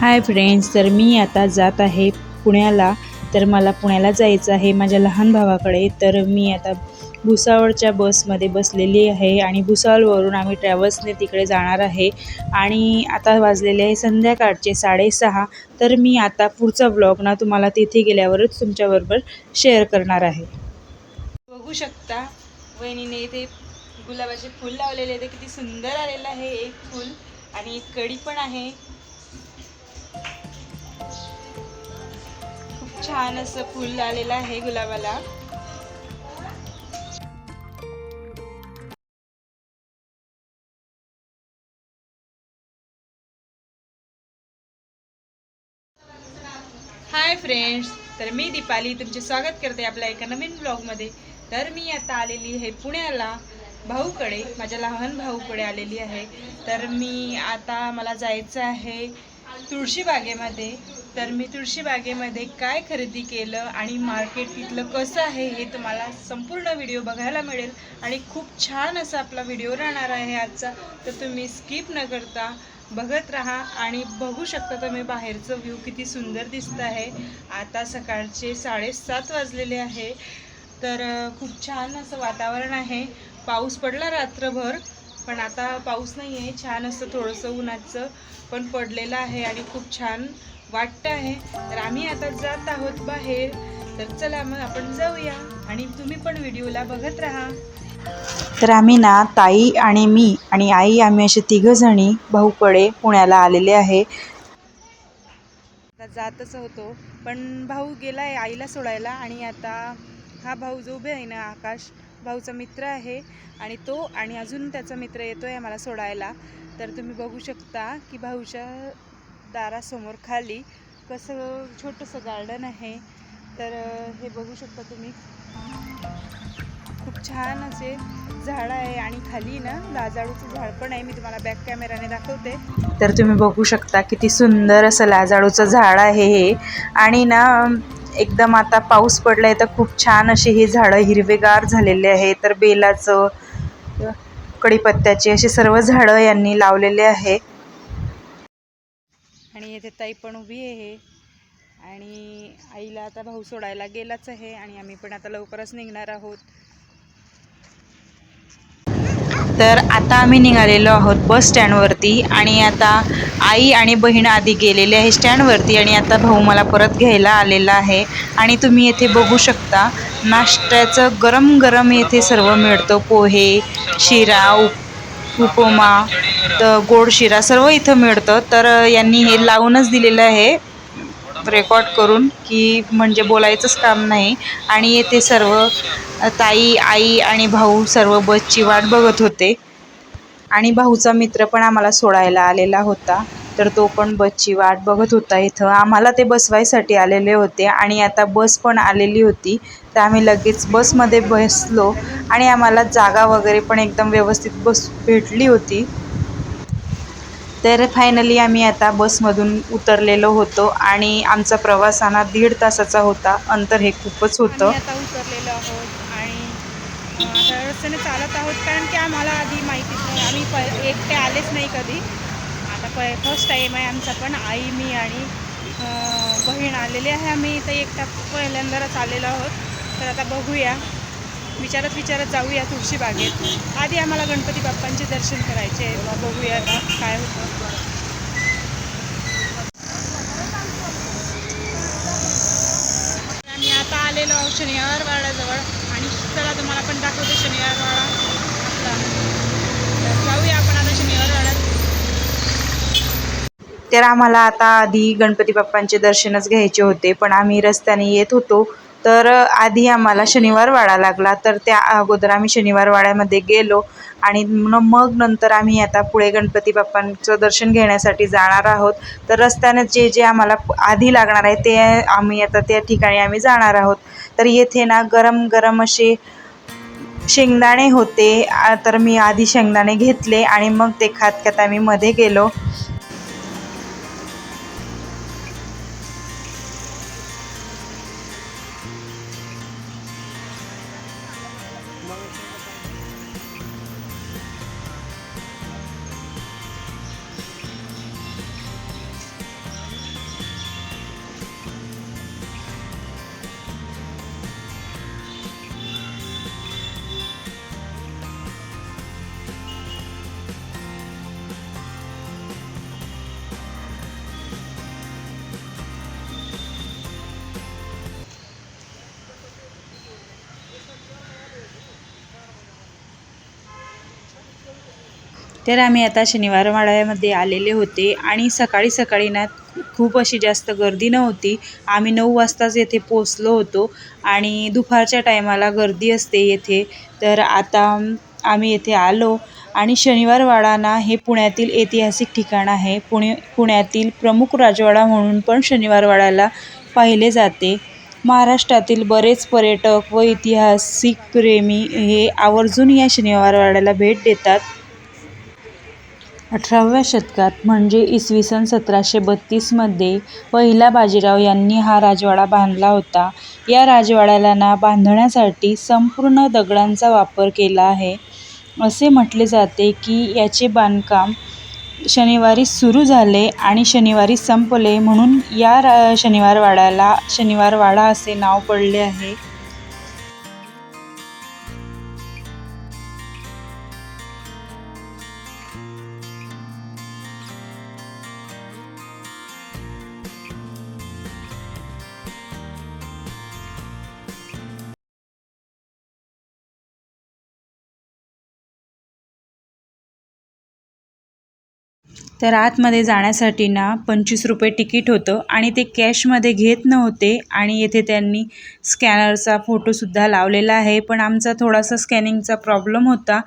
Hi friends तर मी आता जात आहे पुण्याला. तर मला पुण्याला जायचं आहे माझ्या लहान भावाकडे. तर मी आता भुसावळच्या बसमध्ये बसलेली आहे आणि भुसावळवरून आम्ही ट्रॅव्हल्सने तिकडे जाणार आहे. आणि आता वाजलेले आहे संध्याकाळचे साडेसहा. तर मी आता पुढचा ब्लॉग ना तुम्हाला तिथे गेल्यावरच तुमच्याबरोबर शेअर करणार आहे. बघू शकता वहिनीने इथे गुलाबाचे फूल लावलेले ते किती सुंदर आलेलं आहे एक फूल. आणि एक कडी पण आहे. छान असं फुल आलेलं आहे गुलाबाला. हाय फ्रेंड्स तर मी दीपाली तुमचे स्वागत करते आपल्या एका नवीन ब्लॉगमध्ये तर मी आता आलेली आहे पुण्याला. भाऊकडे माझ्या लहान भाऊकडे आलेली आहे. तर मी आता मला जायचं आहे तुळशीबागेमध्ये तर मी तुळशीबागेमध्ये काय खरेदी केलं आणि मार्केट तिथलं कसं आहे हे तुम्हाला संपूर्ण व्हिडिओ बघायला मिळेल. आणि खूप छान असा आपला व्हिडिओ राहणार आहे आजचा. तर तुम्ही स्किप न करता बघत राहा आणि बघू शकता तुम्ही बाहेरचं व्ह्यू किती सुंदर दिसत आहे. आता सकाळचे साडेसात वाजलेले आहे. तर खूप छान असं वातावरण आहे. पाऊस पडला रात्रभर. पण आता पाऊस नाही आहे छान असं थोडंसं उन्हाचं पण पडलेलं आहे आणि खूप छान वाटतं आहे. तर आम्ही आता जात आहोत बाहेर. तर चला मग आपण जाऊया आणि तुम्ही पण व्हिडिओला बघत राहा. तर आम्ही ना ताई आणि मी आणि आई आम्ही असे तिघं जणी भाऊकडे पुण्याला आलेले आहे. आता जातच होतो पण भाऊ गेलाय आईला सोडायला आणि आता हा भाऊ जो उभे आहे ना आकाश भाऊचा मित्र आहे आणि तो आणि अजून त्याचा मित्र येतो आहे मला सोडायला. तर तुम्ही बघू शकता की भाऊच्या दारासमोर खाली कसं छोटंसं गार्डन आहे. तर हे बघू शकता तुम्ही. खूप छान असे झाड आहे आणि खाली ना लाजाळूचं झाड पण आहे. मी तुम्हाला बॅक कॅमेराने दाखवते. तर तुम्ही बघू शकता किती सुंदर असं लाजाळूचं झाड आहे हे. आणि ना एकदम आता पाऊस पडलाय तर खूप छान असे हे झाडं हिरवेगार झालेले आहे तर बेलाचं कडीपत्त्याचे असे सर्व झाडं यांनी लावलेले आहे. आणि येथे ताई पण उभी आहे. आणि आईला आता भाऊ सोडायला गेलाच आहे आणि आम्ही पण आता लवकरच निघणार आहोत. तर आता आम्ही निघालेलो आहोत बस स्टँडवरती आणि आता आई आणि बहीण आधी गेलेले आहे स्टँडवरती आणि आता भाऊ मला परत घ्यायला आलेला आहे. आणि तुम्ही येथे बघू शकता नाश्त्याचं गरम गरम येथे सर्व मिळतं. पोहे शिरा उप उपमा तर गोड शिरा सर्व इथं मिळतं. तर यांनी हे लावूनच दिलेलं आहे. रेकॉर्ड करून की म्हणजे बोलायचंच काम नाही. आणि येथे सर्व ताई आई आणि भाऊ सर्व बसची वाट बघत होते. आणि भाऊचा मित्र पण आम्हाला सोडायला आलेला होता. तर तो पण बसची वाट बघत होता इथं. आम्हाला ते बसवायसाठी आलेले होते आणि आता बस पण आलेली होती. तर आम्ही लगेच बसमध्ये बसलो आणि आम्हाला जागा वगैरे पण एकदम व्यवस्थित बस भेटली होती. तर फायनली आम्ही आता बसमधून उतरलेलो होतो आणि आमचा प्रवास हा दीड तासाचा होता. अंतर हे खूपच होतं. आता उतरलेलो आहोत आणि आता रस्त्याने चालत आहोत. कारण की आम्हाला आधी माहितीच नाही आम्ही प एकटे आलेच नाही कधी. आता प फर्स्ट टाईम आहे आमचा पण. आई मी आणि बहीण आलेली आहे. आम्ही इथं एकटा पहिल्यांदाच आलेलो आहोत. तर आता बघूया. विचारत विचारत जाऊया तुळशीबागेत आधी आम्हाला गणपती बाप्पांचे दर्शन करायचे आहे. बघूया आता काय होतं. आम्ही आता आलेलो आहोत शनिवारवाड्याजवळ. आणि चला तुम्हाला पण दाखवतो शनिवारवाडा. आपला जाऊया आपण आता शनिवारवाड्यात. तर आम्हाला आता आधी गणपती बाप्पांचे दर्शनच घ्यायचे होते पण आम्ही रस्त्याने येत होतो. तर आधी आम्हाला शनिवार वाडा लागला. तर त्या अगोदर आम्ही शनिवार वाड्यामध्ये गेलो आणि मग नंतर आम्ही आता पुढे गणपती बाप्पांचं दर्शन घेण्यासाठी जाणार आहोत. तर रस्त्याने जे जे आम्हाला आधी लागणार आहे ते आम्ही आता त्या ठिकाणी आम्ही जाणार आहोत. तर येथे ना गरम गरम असे शेंगदाणे होते. तर मी आधी शेंगदाणे घेतले आणि मग ते खात खात आम्ही मध्ये गेलो. तर आम्ही आता शनिवार वाड्यामध्ये आलेले होते आणि सकाळी सकाळी ना खूप अशी जास्त गर्दी नव्हती. आम्ही नऊ वाजताच येथे पोचलो होतो आणि दुपारच्या टायमाला गर्दी असते येथे. तर आता आम्ही येथे आलो आणि शनिवार वाडा ना हे पुण्यातील ऐतिहासिक ठिकाण आहे. पुणे पुण्यातील प्रमुख राजवाडा म्हणून पण शनिवार वाड्याला पाहिले जाते. महाराष्ट्रातील बरेच पर्यटक व ऐतिहासिक प्रेमी हे आवर्जून या शनिवार वाड्याला भेट देतात. अठराव्या शतकात म्हणजे इसवी सन सतराशे बत्तीसमध्ये पहिला बाजीराव यांनी हा राजवाडा बांधला होता. या राजवाड्याला ना बांधण्यासाठी संपूर्ण दगडांचा वापर केला आहे. असे म्हटले जाते की याचे बांधकाम शनिवारी सुरू झाले आणि शनिवारी संपले म्हणून या रा शनिवार वाड्याला शनिवार वाडा असे नाव पडले आहे. तर आतमध्ये जाण्यासाठी ना पंचवीस रुपये तिकीट होतं आणि ते कॅशमध्ये घेत नव्हते आणि येथे त्यांनी स्कॅनरचा फोटोसुद्धा लावलेला आहे. पण आमचा थोडासा स्कॅनिंगचा प्रॉब्लेम होता.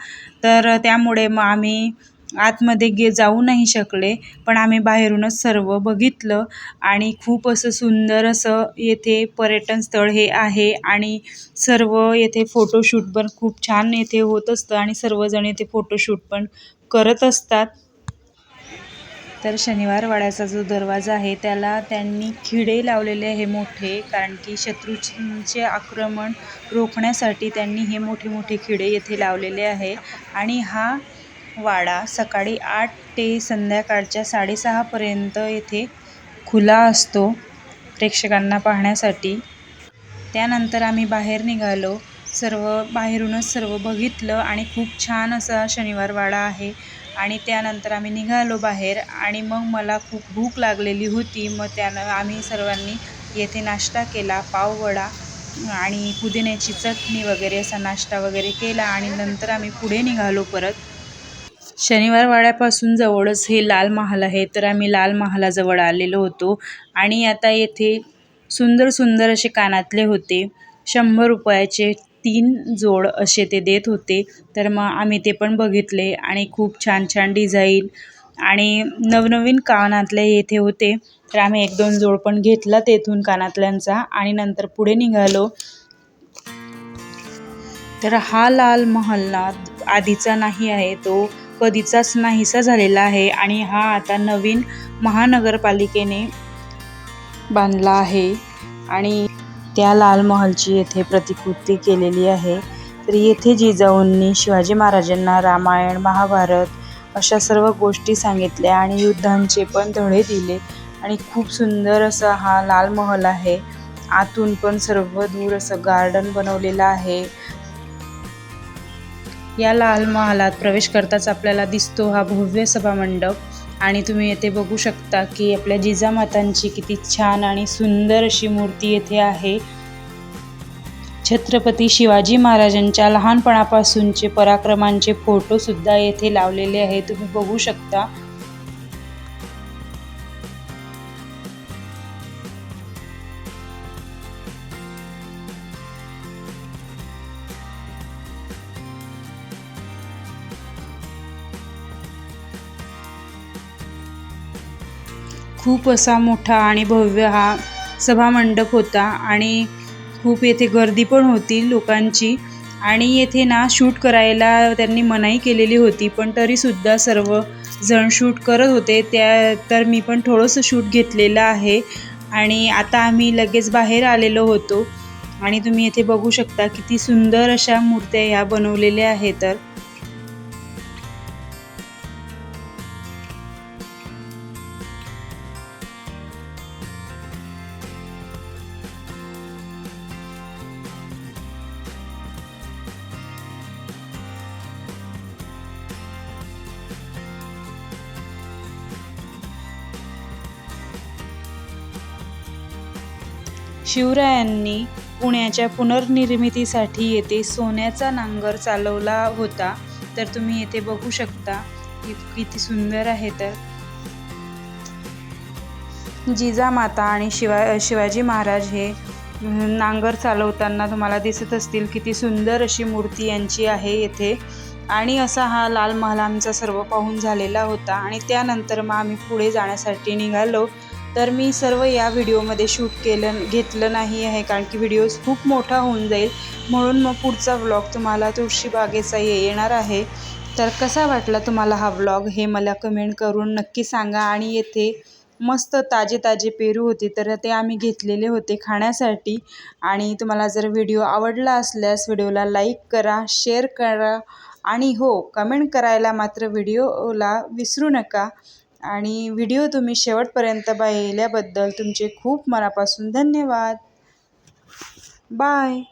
तर त्यामुळे मग आम्ही आतमध्ये गे जाऊ नाही शकले. पण आम्ही बाहेरूनच सर्व बघितलं आणि खूप असं सुंदर असं येथे पर्यटन स्थळ हे आहे आणि सर्व येथे फोटोशूट पण खूप छान येथे होत असतं आणि सर्वजण येथे फोटोशूट पण करत असतात. तर शनिवार वाड्याचा जो दरवाजा आहे त्याला त्यांनी खिडे लावलेले आहे मोठे कारण की शत्रूचे आक्रमण रोखण्यासाठी त्यांनी हे मोठे मोठे खिडे येथे लावलेले आहे. आणि हा वाडा सकाळी आठ ते संध्याकाळच्या साडेसहापर्यंत येथे खुला असतो प्रेक्षकांना पाहण्यासाठी. त्यानंतर आम्ही बाहेर निघालो. सर्व बाहेरूनच सर्व बघितलं आणि खूप छान असा शनिवार वाडा आहे. आणि त्यानंतर आम्ही निघालो बाहेर आणि मग मला खूप भूक लागलेली होती. मग त्यानं आम्ही सर्वांनी येथे नाश्ता केला पाववडा आणि पुदिन्याची चटणी वगैरे असा नाश्ता वगैरे केला आणि नंतर आम्ही पुढे निघालो परत. शनिवार वाड्यापासून जवळच हे लाल महाल आहे तर आम्ही लाल महालाजवळ आलेलो होतो आणि आता येथे सुंदर सुंदर असे कानातले होते. शंभर रुपयाचे तीन जोड असे ते देत होते. तर मग आम्ही ते पण बघितले आणि खूप छान छान डिझाईन आणि नवनवीन कानातले येथे होते. तर आम्ही एक दोन जोड पण घेतला तेथून कानातल्यांचा आणि नंतर पुढे निघालो. तर हा लाल महल्ला आधीचा नाही आहे तो कधीचाच नाहीसा झालेला आहे आणि हा आता नवीन महानगरपालिकेने बांधला आहे. आणि त्या लाल महालची येथे प्रतिकृती केलेली आहे. तर येथे जिजाऊंनी शिवाजी महाराजांना रामायण महाभारत अशा सर्व गोष्टी सांगितल्या आणि युद्धांचे पण धडे दिले. आणि खूप सुंदर असा हा लाल महल आहे. आतून पण सर्व दूर असं गार्डन बनवलेलं आहे. या लाल महालात प्रवेश करताच आपल्याला दिसतो हा भव्य सभामंडप. आणि तुम्ही येथे बघू शकता की आपल्या जिजामातांची किती छान आणि सुंदर अशी मूर्ती येथे आहे. छत्रपती शिवाजी महाराजांच्या लहानपणापासूनचे पराक्रमांचे फोटो सुद्धा येथे लावलेले आहे तुम्ही बघू शकता खूप असा मोठा आणि भव्य हा सभामंडप होता आणि खूप येथे गर्दी पण होती लोकांची. आणि येथे ना शूट करायला त्यांनी मनाई केलेली होती पण तरीसुद्धा सर्व जण शूट करत होते. त्या तर मी पण थोडंसं शूट घेतलेलं आहे. आणि आता आम्ही लगेच बाहेर आलेलो होतो. आणि तुम्ही येथे बघू शकता किती सुंदर अशा मूर्त्या ह्या बनवलेल्या आहेत. तर शिवरायांनी पुण्याच्या पुनर्निर्मितीसाठी येथे सोन्याचा नांगर चालवला होता. तर तुम्ही येथे बघू शकता किती सुंदर आहे तर. जिजामाता आणि शिवा शिवाजी महाराज हे नांगर चालवताना तुम्हाला दिसत असतील किती सुंदर अशी मूर्ती यांची आहे येथे. आणि असा हा लाल महाल आमचा सर्व पाहून झालेला होता. आणि त्यानंतर मग आम्ही पुढे जाण्यासाठी निघालो. तर मी सर्व या व्हिडिओमध्ये शूट केलं घेतलं नाही आहे कारण की व्हिडिओ खूप मोठा होऊन जाईल. म्हणून मग पुढचा व्लॉग तुम्हाला तुळशीबागेचा ये येणार आहे. तर कसा वाटला तुम्हाला हा व्लॉग हे मला कमेंट करून नक्की सांगा आणि येथे मस्त ताजे ताजे पेरू होते तर ते आम्ही घेतलेले होते खाण्यासाठी. आणि तुम्हाला जर व्हिडिओ आवडला असल्यास व्हिडिओला लाईक करा शेअर करा आणि हो कमेंट करायला मात्र व्हिडिओला विसरू नका. आणि व्हिडिओ तुम्ही शेवटपर्यंत पाहिल्याबद्दल तुमचे खूप मनापासून धन्यवाद. बाय.